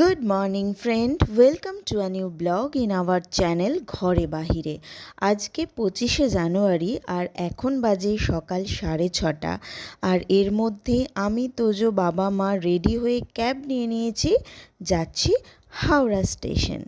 Good morning friend welcome to a new blog in our channel ঘরে বাহিরে আজকে পঁচিশে জানুয়ারি আর এখন বাজে সকাল সাড়ে ছটা। আর এর মধ্যে আমি, তোজো বাবা মা রেডি হয়ে ক্যাব নিয়ে নিয়েছি। যাচ্ছি হাওড়া স্টেশন।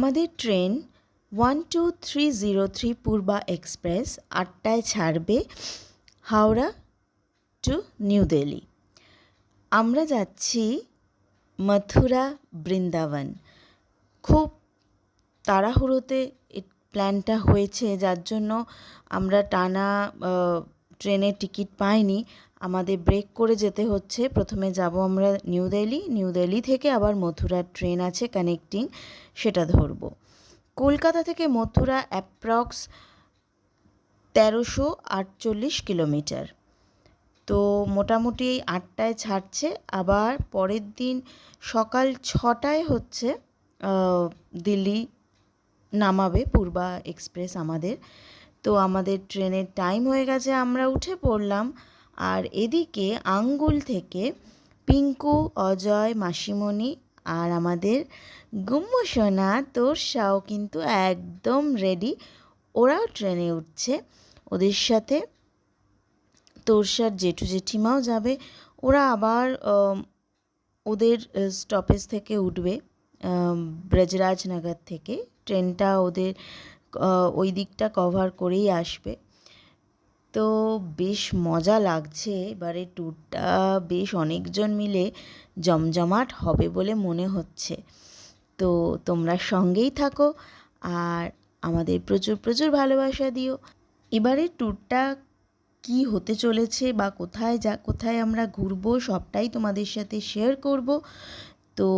আমাদের train one two three zero three Poorva express আটটায় ছাড়বে হাওড়া টু নিউ দিল্লি আমরা যাচ্ছি মথুরা বৃন্দাবন। খুব তাড়াহুড়োতে প্ল্যানটা হয়েছে, যার জন্য আমরা টানা ট্রেনের টিকিট পাইনি। আমাদের ব্রেক করে যেতে হচ্ছে। প্রথমে যাব আমরা নিউ দিল্লি নিউ দিল্লি থেকে আবার মথুরার ট্রেন আছে কানেক্টিং সেটা ধরবো। কলকাতা থেকে মথুরা অ্যাপ্রক্স তেরোশো আটচল্লিশ কিলোমিটার। তো মোটামুটি এই আটটায় ছাড়ছে। আবার পরের দিন সকাল ছটায় হচ্ছে দিল্লি নামাবে পূর্বা এক্সপ্রেস আমাদের। তো আমাদের ট্রেনের টাইম হয়ে গেছে। আমরা উঠে পড়লাম আর এদিকে আঙ্গুল থেকে পিঙ্কু, অজয়, মাসিমণি আর আমাদের গুম্ম সোনা তোরসাও কিন্তু একদম রেডি ওরাও ট্রেনে উঠছে। ওদের সাথে তোরসার জেঠু জেঠিমাও যাবে। ওরা আবার ওদের স্টপেজ থেকে উঠবে ব্রজরাজনগর থেকে। ট্রেনটা ওদের ওই দিকটা কভার করেই আসবে। তো বেশ মজা লাগছে। এবারে ট্যুরটা বেশ অনেকজন মিলে জমজমাট হবে বলে মনে হচ্ছে। তো তোমরা সঙ্গেই থাকো আর আমাদের প্রচুর প্রচুর ভালোবাসা দিও। এবারে ট্যুরটা কি হতে চলেছে বা কোথায় যা, কোথায় আমরা ঘুরবো সবটাই তোমাদের সাথে শেয়ার করব। তো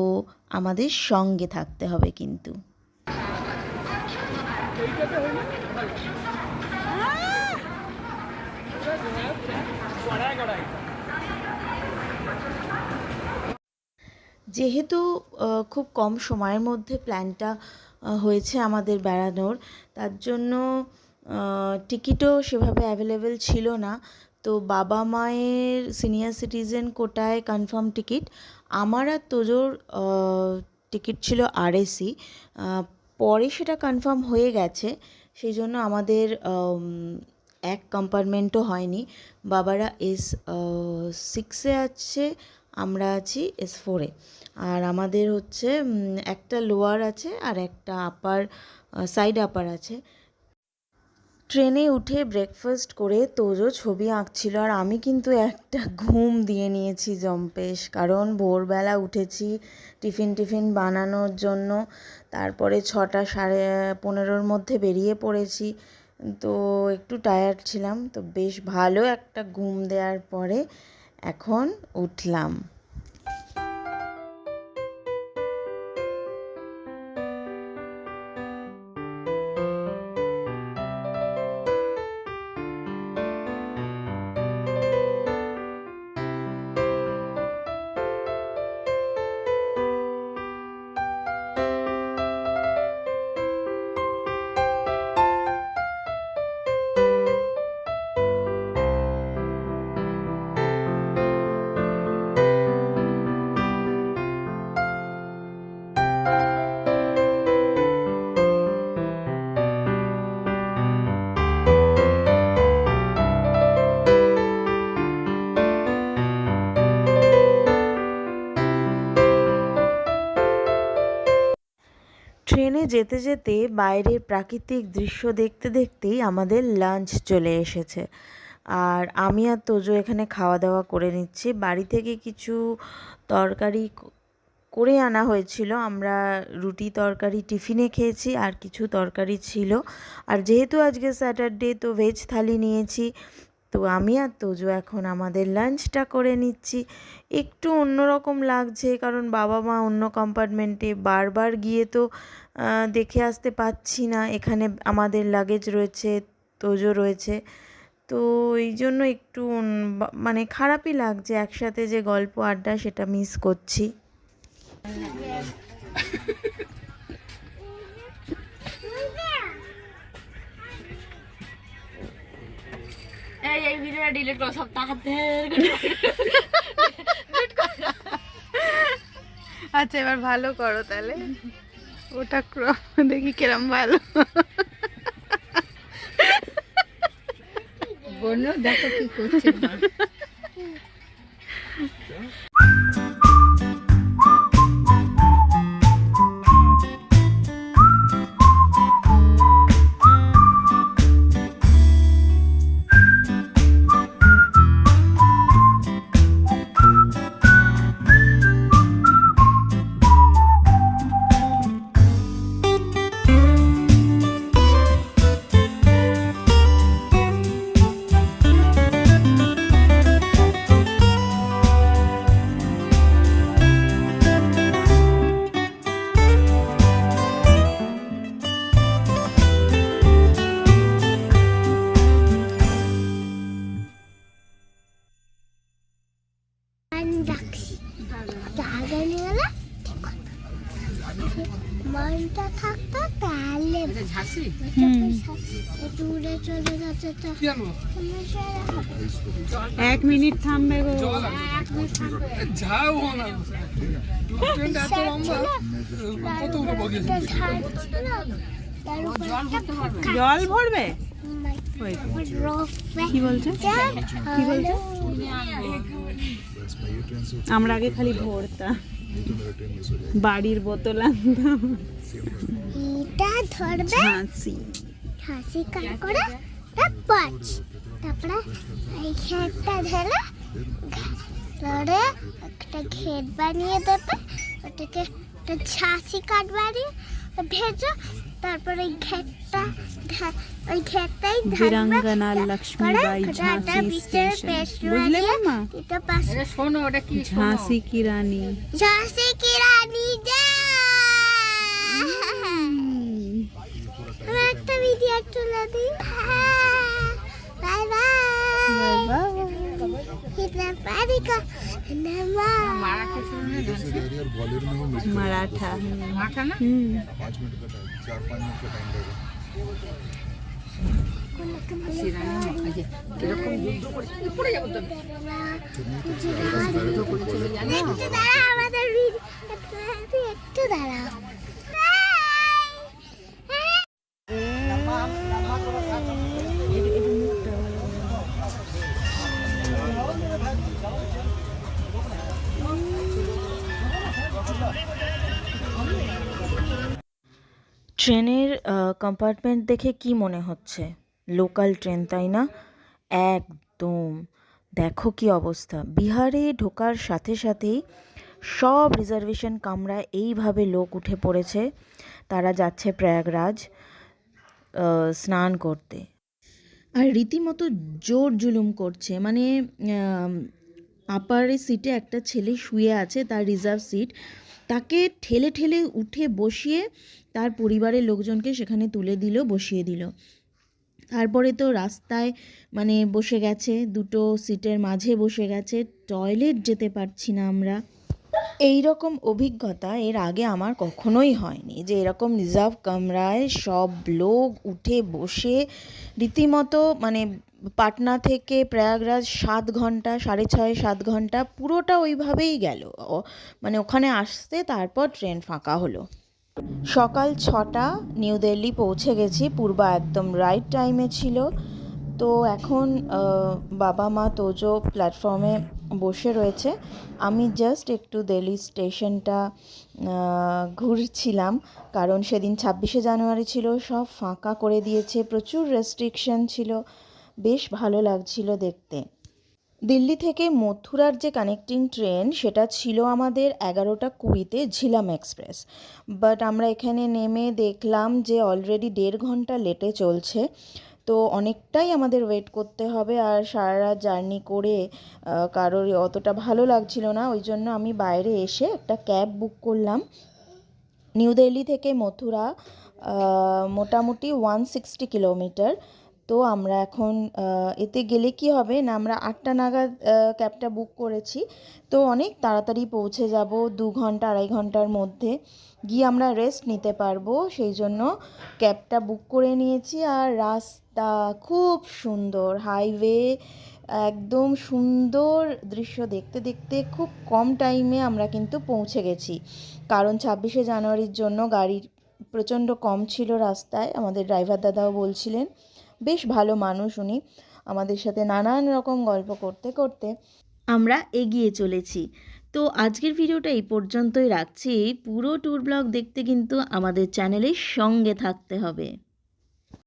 আমাদের সঙ্গে থাকতে হবে কিন্তু। যেহেতু খুব কম সময়ের মধ্যে প্ল্যানটা হয়েছে আমাদের বেড়ানোর, তার জন্য টিকিটও সেভাবে অ্যাভেলেবেল ছিল না। তো বাবা মায়ের সিনিয়র সিটিজেন কোটায় কনফার্ম টিকিট। আমার আর তোজোর টিকিট ছিল আরএসি পরে সেটা কনফার্ম হয়ে গেছে, সেই জন্য আমাদের এক কম্পার্টমেন্টও হয়নি। বাবারা এস সিক্সে আছে আমরা আছি এস ফোরে আর আমাদের হচ্ছে একটা লোয়ার আছে আর একটা আপার সাইড আপার আছে। ট্রেনে উঠে ব্রেকফাস্ট করে তোজো ছবি আঁকছিল আর আমি কিন্তু একটা ঘুম দিয়ে নিয়েছি জম্পেশ। কারণ ভোরবেলা উঠেছি টিফিন টিফিন বানানোর জন্য। তারপরে ছটা সাড়ে পনেরোর মধ্যে বেরিয়ে পড়েছি। তো একটু টায়ার্ড ছিলাম। তো বেশ ভালো একটা ঘুম দেওয়ার পরে এখন উঠলাম। ট্রেনে যেতে যেতে বাইরের প্রাকৃতিক দৃশ্য দেখতে দেখতেই আমাদের লাঞ্চ চলে এসেছে। আর আমি আর তোজো এখানে খাওয়া দাওয়া করে নিচ্ছি। বাড়ি থেকে কিছু তরকারি করে আনা হয়েছিল। আমরা রুটি তরকারি টিফিনে খেয়েছি আর কিছু তরকারি ছিল। আর যেহেতু আজকে স্যাটারডে, তো ভেজ থালি নিয়েছি, তো আমি আর তোজো এখন আমাদের লাঞ্চটা করে নিচ্ছি। একটু অন্যরকম লাগছে কারণ বাবা মা অন্য কম্পার্টমেন্টে বারবার গিয়ে তো দেখে আসতে পাচ্ছি না। এখানে আমাদের লাগেজ রয়েছে তোজো রয়েছে। তো এই জন্য একটু মানে খারাপই লাগছে একসাথে যে গল্প আড্ডা সেটা মিস করছি। এই এই ভিডিওটা ডিলিট করো সব তাড়াতাড়ি আচ্ছা এবার ভালো করো তাহলে। ওটা ক্রপ দেখি কিরম ভালো। বন্য দেখো কি করছে দূরে চলে যাচ্ছে তো এক মিনিট থামবে গো। একটা পাখা। জল ভরবে? কি বলছে? কি বলছো? আমরা আগে খালি ভরতাম। বাড়ির বোতল আনতাম। এটা ধরবে ঝাঁসি হাসি কাট করে পাঁচ তারপরে এই ঘেরটা ঢেলে ধরে একটা ঘের বানিয়ে দেবে ওটাকে একটা ঝাঁসি কাঠ বানিয়ে ভেজো তারপরে ওই ঘেরটা ঘে- ওই ঘেরটাই বীরাঙ্গনা লক্ষ্মীবাই ঝাঁসি স্টেশন বুঝলে মামা এটা পাশে এটা শোনো ওটা কি শোনো? ঝাঁসি কি রানী ঝাঁসি কি রানী যা একটা ভিডিও তুলে দিই বাই বাই कितना पानी का नमक মারাঠি ছিল না ঝাঁসি? মারাঠা মারাঠা না হুম पाँच मिनट का टाइम चार पाँच मिनट का टाइम लगेगा শিরানি ট্রেনের কম্পার্টমেন্ট দেখে কি মনে হচ্ছে? লোকাল ট্রেন তাই না? একদম। দেখো কি অবস্থা। বিহারে ঢোকার সাথে সাথেই সব রিজার্ভেশন কামরা এইভাবে লোক উঠে পড়েছে। তারা যাচ্ছে প্রয়াগরাজ স্নান করতে। আর রীতিমতো জোর জুলুম করছে। মানে আপারের সিটে একটা ছেলে শুয়ে আছে, তার রিজার্ভ সিট তাকে ঠেলে ঠেলে উঠে বসিয়ে তার পরিবারের লোকজনকে সেখানে তুলে দিল, বসিয়ে দিল। তারপরে তো রাস্তায় মানে বসে গেছে, দুটো সিটের মাঝে বসে গেছে, টয়লেট যেতে পারছি না আমরা। এই রকম অভিজ্ঞতা এর আগে আমার কখনোই হয়নি যে এরকম রিজার্ভ কামরায় সব লোক উঠে বসে রীতিমতো মানে পাটনা থেকে প্রয়াগরাজ সাত ঘণ্টা, সাড়ে ছয়, সাত ঘণ্টা পুরোটা ওইভাবেই গেল। মানে ওখানে আসতে তারপর ট্রেন ফাঁকা হলো। সকাল ছটা, নিউ দিল্লি পৌঁছে গেছি, পূর্বা একদম রাইট টাইমে ছিল। তো এখন বাবা মা তোজো প্ল্যাটফর্মে বসে রয়েছে। আমি জাস্ট একটু দিল্লি স্টেশনটা ঘুরছিলাম। কারণ সেদিন ছাব্বিশে জানুয়ারি ছিল, সব ফাঁকা করে দিয়েছে, প্রচুর রেস্ট্রিকশন ছিল। বেশ ভালো লাগছিল দেখতে। দিল্লি থেকে মথুরার যে কানেক্টিং ট্রেন সেটা ছিল আমাদের এগারোটা কুড়িতে ঝিলাম এক্সপ্রেস বাট আমরা এখানে নেমে দেখলাম যে অলরেডি দেড় ঘণ্টা লেটে চলছে। তো অনেকটাই আমাদের ওয়েট করতে হবে আর সারা জার্নি করে কারোর অতটা ভালো লাগছিল না। ওই জন্য আমি বাইরে এসে একটা ক্যাব বুক করলাম। নিউ দিল্লি থেকে মথুরা মোটামুটি ওয়ান সিক্সটি কিলোমিটার তো আমরা এখন এতে গেলে কি হবে না, আমরা আটটা নাগাদ ক্যাবটা বুক করেছি। তো অনেক তাড়াতাড়ি পৌঁছে যাব দু ঘণ্টা, আড়াই ঘণ্টার মধ্যে। গিয়ে আমরা রেস্ট নিতে পারব। সেই জন্য ক্যাবটা বুক করে নিয়েছি। আর রাস্তা খুব সুন্দর হাইওয়ে একদম সুন্দর দৃশ্য দেখতে দেখতে খুব কম টাইমে আমরা কিন্তু পৌঁছে গেছি। কারণ ছাব্বিশে জানুয়ারির জন্য গাড়ি প্রচণ্ড কম ছিল রাস্তায়। আমাদের ড্রাইভার দাদাও বলছিলেন বেশ ভালো মানুষ উনি। আমাদের সাথে নানান রকম গল্প করতে করতে আমরা এগিয়ে চলেছি। তো আজকের ভিডিওটা এই পর্যন্তই রাখছি। পুরো ট্যুর ব্লগ দেখতে কিন্তু আমাদের চ্যানেলের সঙ্গে থাকতে হবে।